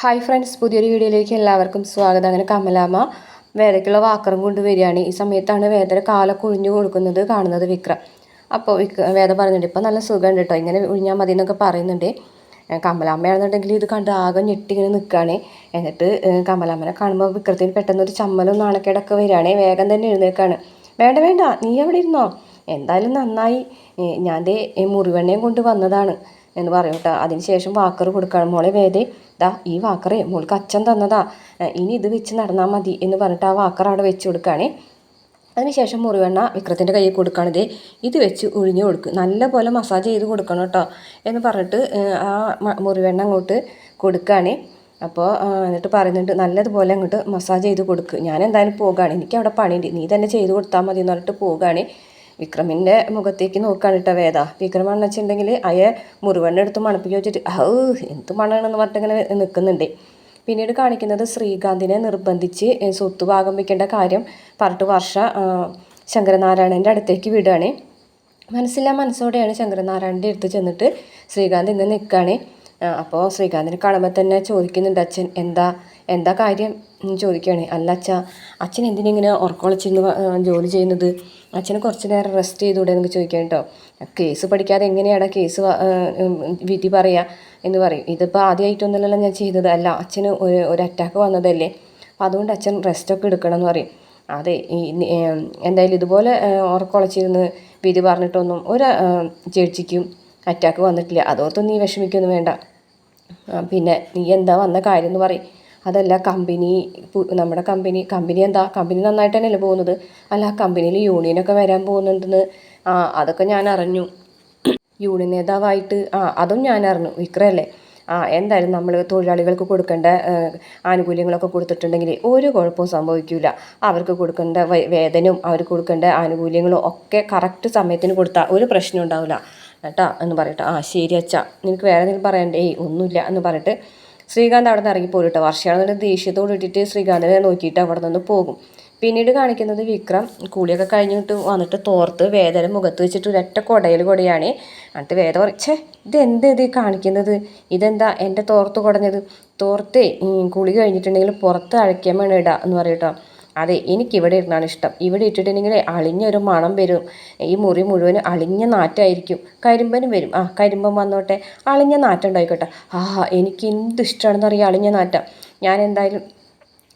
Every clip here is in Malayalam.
ഹായ് ഫ്രണ്ട്സ് പുതിയൊരു വീഡിയോയിലേക്ക് എല്ലാവർക്കും സ്വാഗതം. അങ്ങനെ കമലാമ്മ വേദയ്ക്കുള്ള വാക്കറും കൊണ്ട് വരികയാണ്. ഈ സമയത്താണ് വേദന കാലൊക്കെ ഒഴിഞ്ഞു കൊടുക്കുന്നത് കാണുന്നത് വിക്രം. അപ്പോൾ വിക്ര വേദ പറഞ്ഞിട്ട് ഇപ്പോൾ നല്ല സുഖമുണ്ട് കേട്ടോ ഇങ്ങനെ ഒഴിഞ്ഞാൽ മതി എന്നൊക്കെ പറയുന്നുണ്ട് കമലാമ്മയാണെന്നുണ്ടെങ്കിൽ ഇത് കണ്ട് ആകെ ഞെട്ടി ഇങ്ങനെ നിൽക്കുകയാണ് എന്നിട്ട് കമലാമ്മനെ കാണുമ്പോൾ വിക്രത്തിന് പെട്ടെന്ന് ഒരു ചമ്മലും നാണക്കേടൊക്കെ വരികയാണ്. വേഗം തന്നെ എഴുന്നേൽക്കാണ്. വേണ്ട വേണ്ട നീ എവിടെ ഇരുന്നോ എന്തായാലും നന്നായി. ഞാൻ മുറിവെണ്ണയും കൊണ്ട് വന്നതാണ്. എന്ന് പറയും കേട്ടോ. അതിനുശേഷം വാക്കർ കൊടുക്കണം മോളെ വേദേ ദാ ഈ വാക്കറേ മോൾക്ക് അച്ഛൻ തന്നതാ. ഇനി ഇത് വെച്ച് നടന്നാൽ മതി എന്ന് പറഞ്ഞിട്ട് ആ വാക്കർ അവിടെ വെച്ച് കൊടുക്കുകയാണേ. അതിനുശേഷം മുറിവെണ്ണ വിക്രത്തിന്റെ കയ്യിൽ കൊടുക്കുകയാണിത് ഇത് വെച്ച് ഒഴിഞ്ഞു കൊടുക്കും. നല്ല പോലെ മസാജ് ചെയ്ത് കൊടുക്കണം കേട്ടോ എന്ന് പറഞ്ഞിട്ട് ആ മുറിവെണ്ണ അങ്ങോട്ട് കൊടുക്കുകയാണ്. അപ്പോൾ എന്നിട്ട് പറയുന്നുണ്ട് നല്ലതുപോലെ അങ്ങോട്ട് മസാജ് ചെയ്ത് കൊടുക്കുക ഞാൻ എന്തായാലും പോകുകയാണ് എനിക്ക് അവിടെ പണിയുണ്ട്. നീ തന്നെ ചെയ്ത് കൊടുത്താൽ മതി എന്ന് പറഞ്ഞിട്ട് പോവുകയാണ് വിക്രമിന്റെ മുഖത്തേക്ക് നോക്കുകയാണ് കേട്ടോ വേദ. വിക്രം വെച്ചിട്ടുണ്ടെങ്കിൽ അയ മുറിവെണ്ണ എടുത്ത് മണപ്പിക്കുക വെച്ചിട്ട് ഔ എന്ത് മണമാണെന്ന് പറഞ്ഞിട്ട് ഇങ്ങനെ നിൽക്കുന്നുണ്ട് പിന്നീട് കാണിക്കുന്നത് ശ്രീകാന്തിനെ നിർബന്ധിച്ച് സ്വത്ത് ഭാഗം വയ്ക്കേണ്ട കാര്യം പറഞ്ഞിട്ട് വർഷ ശങ്കരനാരായണന്റെ അടുത്തേക്ക് വിടുകയാണ് മനസ്സില്ല മനസ്സോടെയാണ് ശങ്കരനാരായണന്റെ അടുത്ത് ചെന്നിട്ട് ശ്രീകാന്ത് ഇന്ന് നിൽക്കുകയാണ് അപ്പോൾ ശ്രീകാന്തിനെ കാണുമ്പോൾ തന്നെ ചോദിക്കുന്നുണ്ട് അച്ഛൻ എന്താ എന്താ കാര്യം? ചോദിക്കുകയാണ് അല്ല അച്ഛ അച്ഛൻ എന്തിനിങ്ങനെ ഉറക്കൊളച്ചിരുന്ന് ജോലി ചെയ്യുന്നത്? അച്ഛന് കുറച്ച് നേരം റെസ്റ്റ് ചെയ്തുകൂടെ എന്നൊക്കെ ചോദിക്കാം കേട്ടോ കേസ് പഠിക്കാതെ എങ്ങനെയാണ് കേസ് വിധി പറയുക എന്ന് പറയും. ഇതിപ്പോൾ ആദ്യമായിട്ടൊന്നുമല്ലല്ലോ ഞാൻ ചെയ്തത്. അല്ല അച്ഛന് ഒരു ഒരു അറ്റാക്ക് വന്നതല്ലേ. അപ്പം അതുകൊണ്ട് അച്ഛൻ റെസ്റ്റൊക്കെ എടുക്കണം എന്ന് പറയും. അതെ ഈ എന്തായാലും ഇതുപോലെ ഉറക്കൊളച്ചിരുന്ന് വിധി പറഞ്ഞിട്ടൊന്നും ഒരു ചേച്ചിക്കും അറ്റാക്ക് വന്നിട്ടില്ല. അതോർത്തൊന്നും നീ വിഷമിക്കൊന്നും വേണ്ട. പിന്നെ നീ എന്താ വന്ന കാര്യം എന്ന് പറയും. അതല്ല കമ്പനി നമ്മുടെ കമ്പനി കമ്പനി എന്താ കമ്പനി നന്നായിട്ട് തന്നെയല്ലേ പോകുന്നത്? അല്ല ആ കമ്പനിയിൽ യൂണിയനൊക്കെ വരാൻ പോകുന്നുണ്ടെന്ന് ആ അതൊക്കെ ഞാൻ അറിഞ്ഞു. യൂണിയൻ നേതാവായിട്ട് ആ അതും ഞാൻ അറിഞ്ഞു വിക്രയല്ലേ? ആ എന്തായാലും നമ്മൾ തൊഴിലാളികൾക്ക് കൊടുക്കേണ്ട ആനുകൂല്യങ്ങളൊക്കെ കൊടുത്തിട്ടുണ്ടെങ്കിൽ ഒരു കുഴപ്പവും സംഭവിക്കില്ല അവർക്ക് കൊടുക്കേണ്ട വേതനവും അവർക്ക് കൊടുക്കേണ്ട ആനുകൂല്യങ്ങളും ഒക്കെ കറക്റ്റ് സമയത്തിന് കൊടുത്താൽ ഒരു പ്രശ്നം ഉണ്ടാവില്ല കേട്ടാ എന്ന് പറയട്ടെ. ആ ശരി അച്ഛാ നിനക്ക് വേറെ എന്തെങ്കിലും പറയണ്ടേ? ഒന്നുമില്ല എന്ന് പറഞ്ഞിട്ട് ശ്രീകാന്ത് അവിടെ നിന്ന് ഇറങ്ങി പോരുട്ടോ. വർഷയാണെന്നുണ്ടെങ്കിൽ ദേഷ്യത്തോട് ഇട്ടിട്ട് ശ്രീകാന്തിനെ നോക്കിയിട്ട് അവിടെ നിന്ന് പോകും. പിന്നീട് കാണിക്കുന്നത് വിക്രം കൂളിയൊക്കെ കഴിഞ്ഞിട്ട് വന്നിട്ട് തോർത്ത് വേദന മുഖത്ത് വെച്ചിട്ട് ഒരൊറ്റ കൊടയിൽ കൊടയാണ്. എന്നിട്ട് വേദ പറച്ചേ ഇതെന്ത് ഇത് കാണിക്കുന്നത്? ഇതെന്താ എന്റെ തോർത്ത് കുടഞ്ഞത്? തോർത്തേ കുളി കഴിഞ്ഞിട്ടുണ്ടെങ്കിൽ പുറത്ത് അഴയ്ക്കാൻ വേണം ഇടാ എന്ന് പറയട്ടോ അതെ എനിക്കിവിടെ ഇരുന്നാണ് ഇഷ്ടം. ഇവിടെ ഇട്ടിട്ടുണ്ടെങ്കിൽ അളിഞ്ഞൊരു മണം വരും. ഈ മുറി മുഴുവൻ അളിഞ്ഞ നാറ്റായിരിക്കും. കരിമ്പനും വരും. ആ കരിമ്പൻ വന്നോട്ടെ. അളിഞ്ഞ നാറ്റം ഉണ്ടായിക്കോട്ടെ. ആ എനിക്ക് എന്ത് ഇഷ്ടമാണെന്ന് അറിയാം അളിഞ്ഞ നാറ്റം. ഞാൻ എന്തായാലും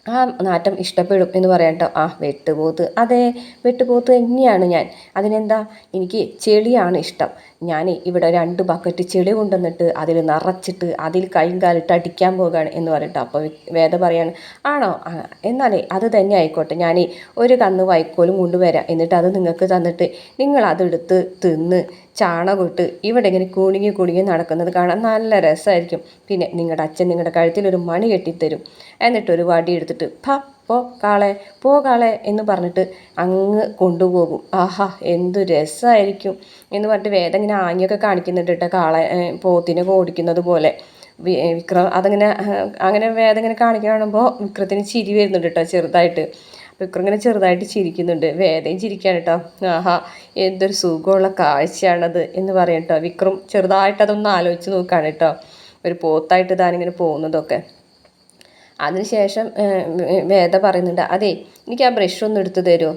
ആ നാറ്റം ഇഷ്ടപ്പെടും എന്ന് പറയാം കേട്ടോ ആ വെട്ടുപോത്ത്. അതെ വെട്ടുപോത്ത് തന്നെയാണ് ഞാൻ. അതിനെന്താ? എനിക്ക് ചെളിയാണ് ഇഷ്ടം. ഞാൻ ഇവിടെ രണ്ട് ബക്കറ്റ് ചെളി കൊണ്ടുവന്നിട്ട് അതിൽ നിറച്ചിട്ട് അതിൽ കൈയും കാലിട്ട് അടിക്കാൻ പോകുകയാണ് എന്ന് പറയട്ടോ. അപ്പോൾ വേദ പറയാണ് ആണോ? എന്നാലേ അത് തന്നെ ആയിക്കോട്ടെ. ഞാൻ ഒരു കന്ന് വൈക്കോലും കൊണ്ടുവരാം. എന്നിട്ട് അത് നിങ്ങൾക്ക് തന്നിട്ട് നിങ്ങൾ അതെടുത്ത് തിന്ന് ചാണകമിട്ട് ഇവിടെ ഇങ്ങനെ കുണുങ്ങി കുണുങ്ങി നടക്കുന്നത് കാണാൻ നല്ല രസമായിരിക്കും. പിന്നെ നിങ്ങളുടെ അച്ഛൻ നിങ്ങളുടെ കഴുത്തിൽ ഒരു മണി കെട്ടിത്തരും. എന്നിട്ട് ഒരു വടി എടുത്തിട്ട് ഫ പോ കാളെ പോ കാളെ എന്ന് പറഞ്ഞിട്ട് അങ്ങ് കൊണ്ടുപോകും. ആഹാ എന്തു രസമായിരിക്കും എന്ന് പറഞ്ഞിട്ട് വേദം ഇങ്ങനെ ആങ്ങിയൊക്കെ കാണിക്കുന്നുണ്ട് കേട്ടോ കാളെ പോത്തിനെ ഓടിക്കുന്നത് പോലെ. വിക്രം അതങ്ങനെ അങ്ങനെ വേദം ഇങ്ങനെ കാണിക്കാൻ കാണുമ്പോൾ വിക്രത്തിന് ചിരി വരുന്നുണ്ട് കേട്ടോ ചെറുതായിട്ട്. വിക്രം ഇങ്ങനെ ചെറുതായിട്ട് ചിരിക്കുന്നുണ്ട്. വേദയും ചിരിക്കാൻ കേട്ടോ. ആഹാ എന്തൊരു സുഖമുള്ള കാഴ്ചയാണത് എന്ന് പറയും കേട്ടോ. വിക്രം ചെറുതായിട്ട് അതൊന്ന് ആലോചിച്ച് നോക്കുകയാണ് കേട്ടോ. ഒരു പോത്തായിട്ട് താനിങ്ങനെ പോകുന്നതൊക്കെ. അതിനുശേഷം വേദ പറയുന്നുണ്ട് അതെ എനിക്ക് ആ ബ്രഷ് ഒന്ന് എടുത്തു തരുമോ?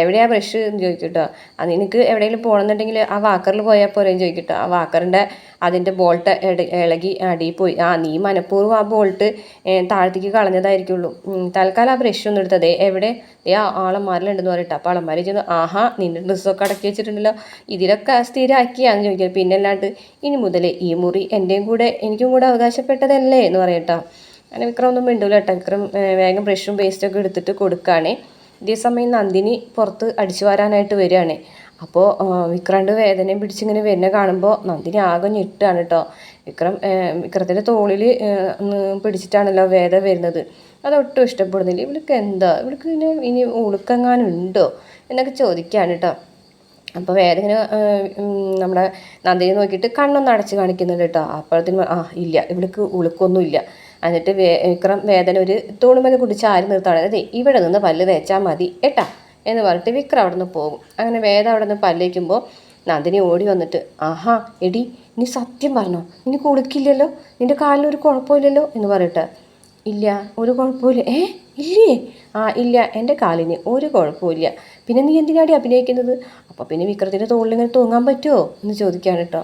എവിടെയാ ബ്രഷ് എന്ന് ചോദിക്കട്ടോ. അത് നിനക്ക് എവിടെയെങ്കിലും പോകണമെന്നുണ്ടെങ്കിൽ ആ വാക്കറിൽ പോയാൽ പോരെ ചോദിക്കട്ടോ. ആ വാക്കറിന്റെ അതിന്റെ ബോൾട്ട് ഇളകി അടിയിൽ പോയി. ആ നീ മനഃപൂർവം ആ ബോൾട്ട് താഴത്തേക്ക് കളഞ്ഞതായിരിക്കുള്ളൂ. തൽക്കാലം ആ ബ്രഷ് ഒന്നും എടുത്തതേ. എവിടെ? ഏ ആ ആളന്മാരിലുണ്ടെന്ന് പറഞ്ഞിട്ട്. അപ്പോൾ ആളന്മാർ ചെന്ന് ആഹാ നിന്റെ ഡ്രസ്സൊക്കെ അടക്കി വെച്ചിട്ടുണ്ടല്ലോ. ഇതിലൊക്കെ സ്ഥിരമാക്കിയാന്ന് ചോദിക്കുക പിന്നെ അല്ലാണ്ട് ഇനി മുതൽ ഈ മുറി എന്റെയും കൂടെ എനിക്കും കൂടെ അവകാശപ്പെട്ടതല്ലേ? എന്ന് പറയട്ടോ അങ്ങനെ വിക്രം ഒന്നും മിണ്ടൂല കേട്ടോ. വിക്രം വേഗം ബ്രഷും പേസ്റ്റൊക്കെ എടുത്തിട്ട് കൊടുക്കുകയാണേ. ഇതേ സമയം നന്ദിനി പുറത്ത് അടിച്ചു വരാനായിട്ട് വരികയാണ്. അപ്പോൾ വിക്രാണ്ട് വേദനയും പിടിച്ചിങ്ങനെ വരുന്ന കാണുമ്പോൾ നന്ദിനി ആകെ ഞെട്ടാണ് കേട്ടോ വിക്രം വിക്രത്തിന്റെ തോളിൽ പിടിച്ചിട്ടാണല്ലോ വേദ വരുന്നത്. അതൊട്ടും ഇഷ്ടപ്പെടുന്നില്ല. ഇവൾക്ക് എന്താ? ഇവൾക്ക് ഇനി ഇനി ഉളുക്കെങ്ങാനുണ്ടോ എന്നൊക്കെ ചോദിക്കുകയാണ് കേട്ടോ അപ്പോൾ വേദന ഇങ്ങനെ നമ്മുടെ നന്ദിനി നോക്കിയിട്ട് കണ്ണൊന്ന് അടച്ച് കാണിക്കുന്നുണ്ട് കേട്ടോ അപ്പോഴത്തേനും ആ ഇല്ല. ഇവൾക്ക് ഉളുക്കൊന്നും ഇല്ല എന്നിട്ട് വിക്രം വേദന ഒരു തോണുമല കുടിച്ച് ആരി നിർത്താണ് അതെ ഇവിടെ നിന്ന് പല്ല് തേച്ചാൽ മതി ഏട്ടാ എന്ന് പറഞ്ഞിട്ട് വിക്രം അവിടെ നിന്ന് പോകും. അങ്ങനെ വേദ അവിടെ നിന്ന് പല്ലേക്കുമ്പോൾ നന്ദിനി ഓടി വന്നിട്ട് ആഹാ എടി നീ സത്യം പറഞ്ഞോ? നിനക്ക് കുളിക്കില്ലല്ലോ നിന്റെ കാലിനൊരു കുഴപ്പമില്ലല്ലോ? എന്ന് പറയട്ടെ ഇല്ല ഒരു കുഴപ്പമില്ല. ഏ ഇല്ലേ? ആ ഇല്ല എന്റെ കാലിന് ഒരു കുഴപ്പമില്ല. പിന്നെ നീ എന്തിനാടി അഭിനയിക്കുന്നത്? അപ്പോൾ പിന്നെ വിക്രത്തിന്റെ തോളിൽ ഇങ്ങനെ തൂങ്ങാൻ പറ്റുമോ എന്ന് ചോദിക്കുകയാണ് കേട്ടോ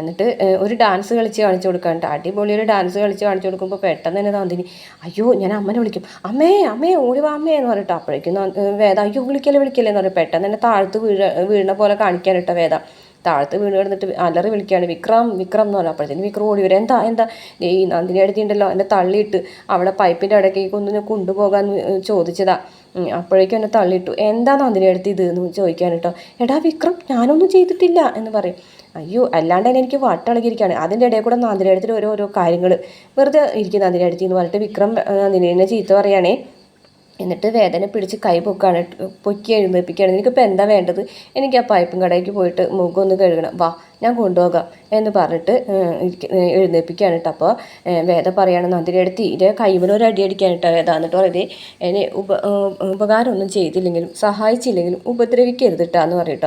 എന്നിട്ട് ഒരു ഡാൻസ് കളിച്ച് കാണിച്ചു കൊടുക്കാൻ കേട്ടോ അടിപൊളി ഒരു ഡാൻസ് കളിച്ച് കാണിച്ചു കൊടുക്കുമ്പോൾ പെട്ടെന്ന് തന്നെ നന്ദിനി അയ്യോ ഞാൻ അമ്മനെ വിളിക്കും. അമ്മേ അമ്മേ ഓടി വാ അമ്മേ എന്ന് പറഞ്ഞിട്ട് അപ്പോഴേക്കും വേദ അയ്യോ വിളിക്കല്ലേ വിളിക്കല്ലേ എന്ന് പറയും പെട്ടെന്ന് തന്നെ താഴ്ത്ത് വീഴ വീഴുന്ന പോലെ കാണിക്കാൻ കേട്ടോ വേദ. താഴത്ത് വീണ് കിടന്നിട്ട് അലറി വിളിക്കുകയാണ് വിക്രം വിക്രം എന്ന് പറഞ്ഞു അപ്പോഴത്തേന് വിക്രം ഓടി വരും. എന്താ എന്താ? ഈ നന്ദിനി അടുത്തിണ്ടല്ലോ എന്നെ തള്ളിയിട്ട് അവിടെ പൈപ്പിന്റെ ഇടയ്ക്കേക്ക് ഒന്ന് കൊണ്ടുപോകാൻ ചോദിച്ചതാ. അപ്പോഴേക്കും എന്നെ തള്ളിയിട്ടു എന്താ നന്ദിനി അടുത്ത് ഇത്? എന്ന് ചോദിക്കാൻ കേട്ടോ എടാ വിക്രം ഞാനൊന്നും ചെയ്തിട്ടില്ല എന്ന് പറയും. അയ്യോ അല്ലാണ്ട് തന്നെ എനിക്ക് വട്ടളകിയിരിക്കുകയാണ് അതിന്റെ ഇടയിൽ കൂടെ നന്ദിനി അടുത്ത് ഓരോ ഓരോ കാര്യങ്ങൾ വെറുതെ ഇരിക്കും അടുത്ത് എന്ന് പറഞ്ഞിട്ട് വിക്രം നന്ദിനെ ചീത്ത പറയുകയാണേ. എന്നിട്ട് വേദന പിടിച്ച് കൈ പൊക്കാണ് പൊക്കി എഴുന്നേൽപ്പിക്കുകയാണ്. എനിക്കിപ്പോൾ എന്താ വേണ്ടത്? എനിക്ക് ആ പൈപ്പും കടയ്ക്ക് പോയിട്ട് മുഖം ഒന്ന് കഴുകണം. വാ ഞാൻ കൊണ്ടുപോകാം എന്ന് പറഞ്ഞിട്ട് എഴുന്നേൽപ്പിക്കുകയാണ് കേട്ടോ. അപ്പോൾ വേദ പറയാണ് നന്ദിനി എടുത്ത് ഇതിന്റെ കൈമിൽ ഒരു അടി അടിക്കാൻ കേട്ടോ വേദ എന്നിട്ട് പറയുന്നത് എന്നെ ഉപ ഉപകാരമൊന്നും ചെയ്തില്ലെങ്കിലും സഹായിച്ചില്ലെങ്കിലും ഉപദ്രവിക്കരുത് കേട്ടോ എന്ന് പറയും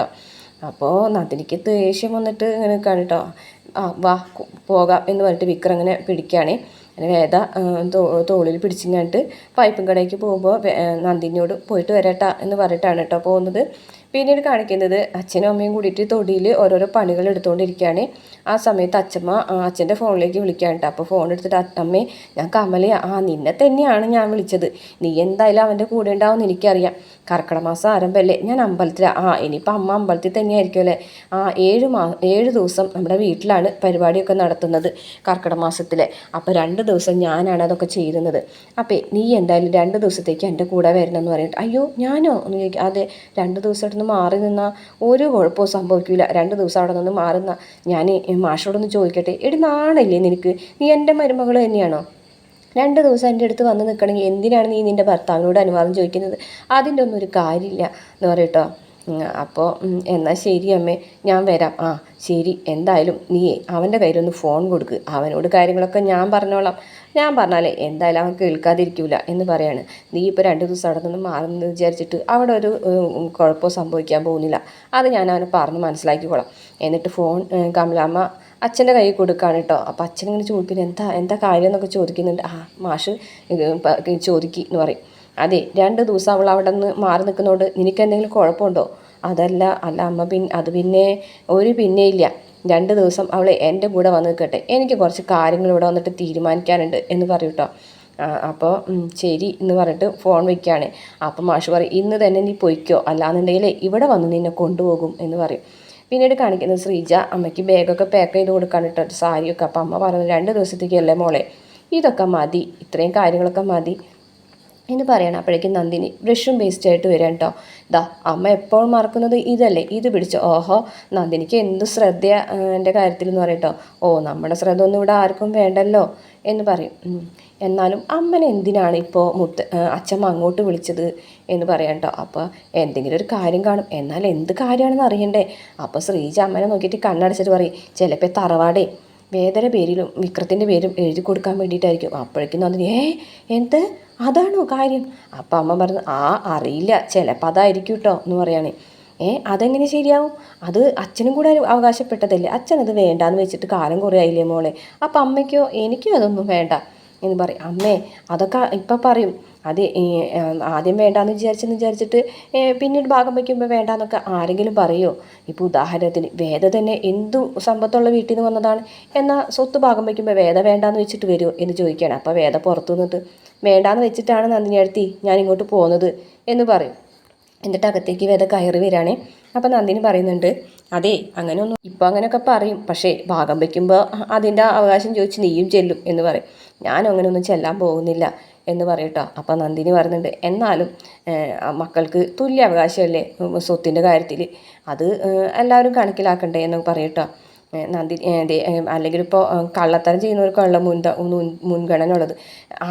അപ്പോൾ നദിനിക്ക് ദേഷ്യം വന്നിട്ട് ഇങ്ങനെ കേട്ടോ ആ വാ പോകാം എന്ന് പറഞ്ഞിട്ട് വിക്രം ഇങ്ങനെ പിടിക്കുകയാണേ അങ്ങനെ വേദ തോളിൽ പിടിച്ചിങ്ങാണ്ട് പൈപ്പും കടയ്ക്ക് പോകുമ്പോൾ നന്ദിനിയോട് പോയിട്ട് വരട്ടാ എന്ന് പറഞ്ഞിട്ടാണ് കേട്ടോ പോകുന്നത്. പിന്നീട് കാണിക്കുന്നത് അച്ഛനും അമ്മയും കൂടിയിട്ട് തൊടിയിൽ ഓരോരോ പണികൾ എടുത്തുകൊണ്ടിരിക്കുകയാണ് ആ സമയത്ത് അച്ഛമ്മ അച്ഛന്റെ ഫോണിലേക്ക് വിളിക്കാൻ കേട്ടോ അപ്പോൾ ഫോൺ എടുത്തിട്ട് അമ്മേ ഞാൻ കമലയാ. ആ നിന്നെ തന്നെയാണ് ഞാൻ വിളിച്ചത്. നീ എന്തായാലും അവന്റെ കൂടെ ഉണ്ടാവും എനിക്കറിയാം. കർക്കിടക മാസം ആരംഭമല്ലേ? ഞാൻ അമ്പലത്തിൽ ആ ഇനിയിപ്പോൾ അമ്മ അമ്പലത്തിൽ തന്നെയായിരിക്കും അല്ലേ? ആ ഏഴ് മാ ഏഴ് ദിവസം നമ്മുടെ വീട്ടിലാണ് പരിപാടിയൊക്കെ നടത്തുന്നത് കർക്കിടക മാസത്തിലെ. അപ്പോൾ രണ്ട് ദിവസം ഞാനാണ് അതൊക്കെ ചെയ്യുന്നത്. അപ്പോൾ നീ എന്തായാലും രണ്ട് ദിവസത്തേക്ക് എന്റെ കൂടെ വരണം എന്ന് പറഞ്ഞിട്ട് അയ്യോ ഞാനോ? എന്ന് അതെ രണ്ട് ദിവസം അവിടെ നിന്ന് മാറി നിന്നാൽ ഒരു കുഴപ്പവും സംഭവിക്കില്ല രണ്ട് ദിവസം അവിടെ നിന്ന് മാറുന്ന ഞാൻ മാഷോടൊന്ന് ചോദിക്കട്ടെ. എടി നാണല്ലേ നിനക്ക്? നീ എന്റെ മരുമകൾ തന്നെയാണോ? രണ്ട് ദിവസം എന്റെ അടുത്ത് വന്ന് നിൽക്കണമെങ്കിൽ എന്തിനാണ് നീ നിന്റെ ഭർത്താവിനോട് അനുവാദം ചോദിക്കുന്നത്? അതിന്റെ ഒന്നും ഒരു കാര്യമില്ല എന്ന് പറയട്ടോ അപ്പോൾ എന്നാൽ ശരി അമ്മേ ഞാൻ വരാം. ആ ശരി എന്തായാലും നീ അവന്റെ കയ്യിലൊന്ന് ഫോൺ കൊടുക്ക്. അവനോട് കാര്യങ്ങളൊക്കെ ഞാൻ പറഞ്ഞോളാം. ഞാൻ പറഞ്ഞാലേ എന്തായാലും അവൻ കേൾക്കാതിരിക്കൂല എന്ന് പറയാണ്. നീ ഇപ്പോൾ രണ്ട് ദിവസം അവിടെ നിന്ന് മാറുമെന്ന് വിചാരിച്ചിട്ട് അവിടെ ഒരു കുഴപ്പമോ സംഭവിക്കാൻ പോകുന്നില്ല. അത് ഞാൻ അവനെ പറഞ്ഞ് മനസ്സിലാക്കിക്കോളാം. എന്നിട്ട് ഫോൺ കമലാമ്മ അച്ഛന്റെ കൈ കൊടുക്കുകയാണ് കേട്ടോ അപ്പോൾ അച്ഛൻ ഇങ്ങനെ ചോദിക്കുന്നത് എന്താ എന്താ കാര്യം? എന്നൊക്കെ ചോദിക്കുന്നുണ്ട്. ആ മാഷ് ചോദിക്കി എന്ന് പറയും. അതെ രണ്ട് ദിവസം അവൾ അവിടെ നിന്ന് മാറി നിൽക്കുന്നതുകൊണ്ട് നിനക്ക് എന്തെങ്കിലും കുഴപ്പമുണ്ടോ? അതല്ല അല്ല അമ്മ പിന്നെ അത് പിന്നെ ഒരു പിന്നെ ഇല്ല. രണ്ട് ദിവസം അവൾ എന്റെ കൂടെ വന്ന് നിൽക്കട്ടെ. എനിക്ക് കുറച്ച് കാര്യങ്ങൾ ഇവിടെ വന്നിട്ട് തീരുമാനിക്കാനുണ്ട് എന്ന് പറയും അപ്പോൾ ശരി എന്ന് പറഞ്ഞിട്ട് ഫോൺ വയ്ക്കുകയാണ് അപ്പം മാഷ് പറയും ഇന്ന് തന്നെ നീ പൊയ്ക്കോ. അല്ലാന്നുണ്ടെങ്കിൽ ഇവിടെ വന്ന് നിന്നെ കൊണ്ടുപോകും എന്ന് പറയും. പിന്നീട് കാണിക്കുന്നത് ശ്രീജ അമ്മയ്ക്ക് ബാഗൊക്കെ പാക്ക് ചെയ്ത് കൊടുക്കാൻ കേട്ടോ സാരിയൊക്കെ. അപ്പം അമ്മ പറഞ്ഞു രണ്ട് ദിവസത്തേക്കല്ലേ മോളെ? ഇതൊക്കെ മതി. ഇത്രയും കാര്യങ്ങളൊക്കെ മതി. എന്ന് പറയണം. അപ്പോഴേക്കും നന്ദിനി ബ്രഷും പേസ്റ്റ് ആയിട്ട് വരാം കേട്ടോ ദാ അമ്മ എപ്പോഴും മറക്കുന്നത് ഇതല്ലേ? ഇത് പിടിച്ച്. ഓഹോ നന്ദിനിക്ക് എന്ത് ശ്രദ്ധ എന്റെ കാര്യത്തിൽ എന്ന് പറയട്ടോ ഓ നമ്മുടെ ശ്രദ്ധ ഒന്നും ഇവിടെ ആർക്കും വേണ്ടല്ലോ. എന്ന് പറയും. എന്നാലും അമ്മനെ എന്തിനാണ് ഇപ്പോൾ മുത്ത് അച്ഛമ്മ അങ്ങോട്ട് വിളിച്ചത് എന്ന് പറയാം കേട്ടോ അപ്പോൾ എന്തെങ്കിലും ഒരു കാര്യം കാണും. എന്നാൽ എന്ത് കാര്യമാണെന്ന് അറിയണ്ടേ? അപ്പോൾ ശ്രീജ അമ്മനെ നോക്കിയിട്ട് കണ്ണടച്ചിട്ട് പറയും ചിലപ്പോൾ തറവാടേ വേദന പേരിലും വിക്രത്തിന്റെ പേരും എഴുതി കൊടുക്കാൻ വേണ്ടിയിട്ടായിരിക്കും. അപ്പോഴേക്കും നന്ദിനി ഏ എന്ത്? അതാണോ കാര്യം? അപ്പം അമ്മ പറഞ്ഞു ആ അറിയില്ല. ചിലപ്പോൾ അതായിരിക്കും കേട്ടോ എന്ന് പറയുകയാണ് ഏ അതെങ്ങനെ ശരിയാവും? അത് അച്ഛനും കൂടെ അവകാശപ്പെട്ടതല്ലേ? അച്ഛനത് വേണ്ടാന്ന് വെച്ചിട്ട് കാലം കുറേ ആയില്ലേ മോളെ? അപ്പം അമ്മയ്ക്കോ എനിക്കും അതൊന്നും വേണ്ട. എന്ന് പറയും. അമ്മേ അതൊക്കെ ഇപ്പം പറയും. അത് ആദ്യം വേണ്ടാന്ന് വിചാരിച്ചെന്ന് വിചാരിച്ചിട്ട് പിന്നീട് ഭാഗം വയ്ക്കുമ്പോൾ വേണ്ടാന്നൊക്കെ ആരെങ്കിലും പറയുമോ ഇപ്പോൾ ഉദാഹരണത്തിന് വേദ തന്നെ എന്തും സമ്പത്തുള്ള വീട്ടിൽ നിന്ന് വന്നതാണ്. എന്നാൽ സ്വത്ത് ഭാഗം വയ്ക്കുമ്പോൾ വേദ വേണ്ടാന്ന് വെച്ചിട്ട് വരുമോ എന്ന് ചോദിക്കുകയാണ് അപ്പോൾ വേദ പുറത്തു നിന്നിട്ട് വേണ്ടാന്ന് വെച്ചിട്ടാണ് നന്ദിനി അടുത്തി ഞാൻ ഇങ്ങോട്ട് പോകുന്നത് എന്ന് പറയും. എന്നിട്ട് അകത്തേക്ക് വേദ കയറി വരികയാണേ അപ്പോൾ നന്ദിനി പറയുന്നുണ്ട് അതെ അങ്ങനെ ഒന്നും ഇപ്പോൾ അങ്ങനെയൊക്കെ പറയും. പക്ഷേ ഭാഗം വയ്ക്കുമ്പോൾ അതിന്റെ അവകാശം ചോദിച്ച് നീയും ചെല്ലും എന്ന് പറയും. ഞാനും അങ്ങനെയൊന്നും ചെല്ലാൻ പോകുന്നില്ല എന്ന് പറയട്ടോ അപ്പം നന്ദിനി പറയുന്നുണ്ട് എന്നാലും മക്കൾക്ക് തുല്യ അവകാശമല്ലേ? സ്വത്തിന്റെ കാര്യത്തിൽ അത് എല്ലാവരും കണക്കിലാക്കണ്ടേ എന്ന് പറയട്ടോ നന്ദി അല്ലെങ്കിൽ ഇപ്പോൾ കള്ളത്തരം ചെയ്യുന്നവർക്കുള്ള മുൻത മുൻ മുൻഗണന ഉള്ളത്.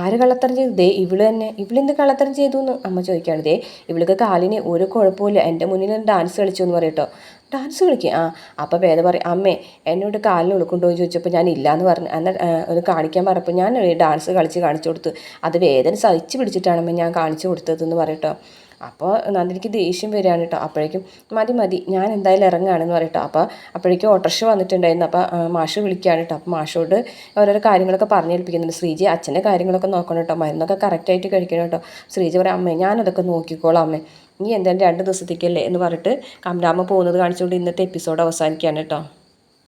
ആര് കള്ളത്തരം ചെയ്തു? ദേ ഇവൾ തന്നെ. ഇവളെന്ത് കള്ളത്തരം ചെയ്തു എന്ന് അമ്മ ചോദിക്കുകയാണ്. ദേ ഇവൾക്ക് കാലിന് ഒരു കുഴപ്പമില്ല എന്റെ മുന്നിൽ ഡാൻസ് കളിച്ചു എന്ന് പറയട്ടോ ഡാൻസ് കളിക്കുക ആ അപ്പോൾ വേദ പറയും അമ്മേ എന്നോട് കാലിന് ഉളുക്കുണ്ടോ? എന്ന് ചോദിച്ചപ്പോൾ ഞാൻ ഇല്ലയെന്ന് പറഞ്ഞു. എന്നാൽ ഒന്ന് കാണിക്കാൻ പറഞ്ഞപ്പോൾ ഞാൻ ഡാൻസ് കളിച്ച് കാണിച്ചു കൊടുത്തു. അത് വേദന സഹിച്ച് പിടിച്ചിട്ടാണ് ഞാൻ കാണിച്ചു കൊടുത്തതെന്ന് പറയട്ടോ അപ്പോൾ നന്ദിനിക്ക് ദേഷ്യം വരികയാണ് കേട്ടോ അപ്പോഴേക്കും മതി മതി ഞാൻ എന്തായാലും ഇറങ്ങുകയാണെന്ന് പറയട്ടോ അപ്പോൾ അപ്പോഴേക്കും ഓട്ടർഷ വന്നിട്ടുണ്ടായിരുന്നു. അപ്പോൾ മാഷ് വിളിക്കുകയാണ് കേട്ടോ അപ്പോൾ മാഷോട് ഓരോരോ കാര്യങ്ങളൊക്കെ പറഞ്ഞേൽപ്പിക്കുന്നുണ്ട് ശ്രീജി അച്ഛന്റെ കാര്യങ്ങളൊക്കെ നോക്കണം കേട്ടോ മരുന്നൊക്കെ കറക്റ്റായിട്ട് കഴിക്കണം കേട്ടോ ശ്രീജി പറയാം അമ്മേ ഞാനതൊക്കെ നോക്കിക്കോളാം അമ്മേ. നീ എന്തായാലും രണ്ട് ദിവസത്തേക്കല്ലേ എന്ന് പറഞ്ഞിട്ട് കംരാമ പോകുന്നത് കാണിച്ചുകൊണ്ട് ഇന്നത്തെ എപ്പിസോഡ് അവസാനിക്കുകയാണ് കേട്ടോ.